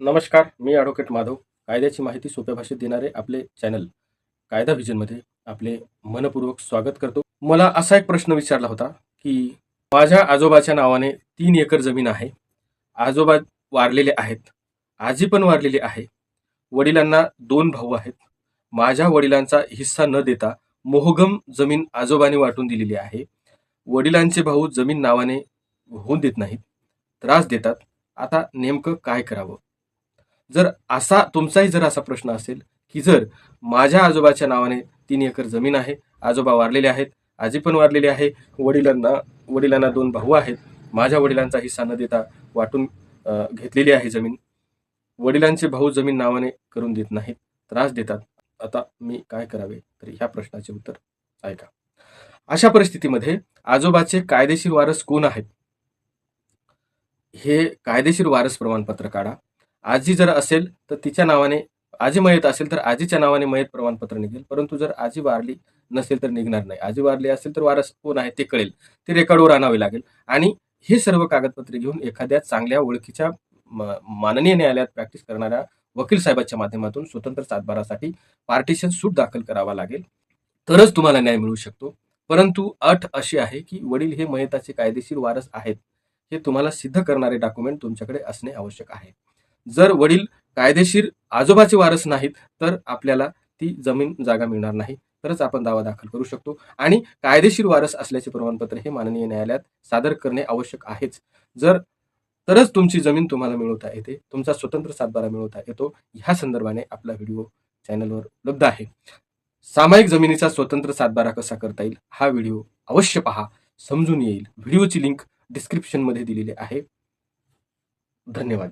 नमस्कार मी ॲडव्होकेट माधव. कायद्याची माहिती सोप्या भाषेत देणारे आपले चॅनल कायदा व्हिजनमध्ये आपले मनपूर्वक स्वागत करतो. मला असा एक प्रश्न विचारला होता की माझ्या आजोबाच्या नावाने तीन एकर जमीन आहे. आजोबा वारलेले आहेत आजी पण वारलेली आहे. वडिलांना दोन भाऊ आहेत. माझ्या वडिलांचा हिस्सा न देता मोहगम जमीन आजोबाने वाटून दिलेली आहे. वडिलांचे भाऊ जमीन नावाने होऊन देत नाहीत. त्रास देतात. आता नेमकं काय करावं? जर असा तुमचाही जर असा प्रश्न असेल की जर माझ्या आजोबाच्या नावाने तीन एकर जमीन आहे आजोबा वारलेले आहेत आजी पण वारलेली आहे वडिलांना वडिलांना दोन भाऊ आहेत माझ्या वडिलांचा हिस्सा न देता वाटून घेतलेली आहे जमीन. वडिलांचे भाऊ जमीन नावाने करून देत नाहीत त्रास देतात. आता मी काय करावे? तर ह्या प्रश्नाचे उत्तर ऐका. अशा परिस्थितीमध्ये आजोबाचे कायदेशीर वारस कोण आहेत? हे कायदेशीर वारस प्रमाणपत्र काढा. आजी जर असेल तर तिच्या नावाने आजी मयत असेल तर आजीच्या नावाने मयत प्रमाणपत्र निघेल. परंतु जर आजी वारली नसेल तर निघणार नाही. आजी वारली असेल तर वारस कोण आहे ते कळेल. ते रेकॉर्डवर आणावे लागेल. आणि हे सर्व कागदपत्रे घेऊन एखाद्या चांगल्या ओळखीच्या माननीय न्यायालयात प्रॅक्टिस करणाऱ्या वकील साहेबाच्या माध्यमातून स्वतंत्र सातबारासाठी पार्टिशन सूट दाखल करावा लागेल. तरच तुम्हाला न्याय मिळू शकतो. परंतु अट अशी आहे की वडील हे मयताचे कायदेशीर वारस आहेत. हे तुम्हाला सिद्ध करणारे डॉक्युमेंट तुमच्याकडे असणे आवश्यक आहे. जर वडील कायदेशीर आजोबाचे वारस नाहीत तर आपल्याला ती जमीन जागा मिळणार नाही. तरच आपण दावा दाखल करू शकतो. आणि कायदेशीर वारस असल्याचे प्रमाणपत्र हे माननीय न्यायालयात सादर करणे आवश्यक आहेच. जर तरच तुमची जमीन तुम्हाला मिळवता येते. तुमचा स्वतंत्र सातबारा मिळवता येतो. ह्या संदर्भाने आपला व्हिडिओ चॅनलवर उपलब्ध आहे. सामायिक जमिनीचा स्वतंत्र सातबारा कसा करता येईल हा व्हिडिओ अवश्य पहा. समजून येईल. व्हिडिओची लिंक डिस्क्रिप्शनमध्ये दिलेली आहे. धन्यवाद.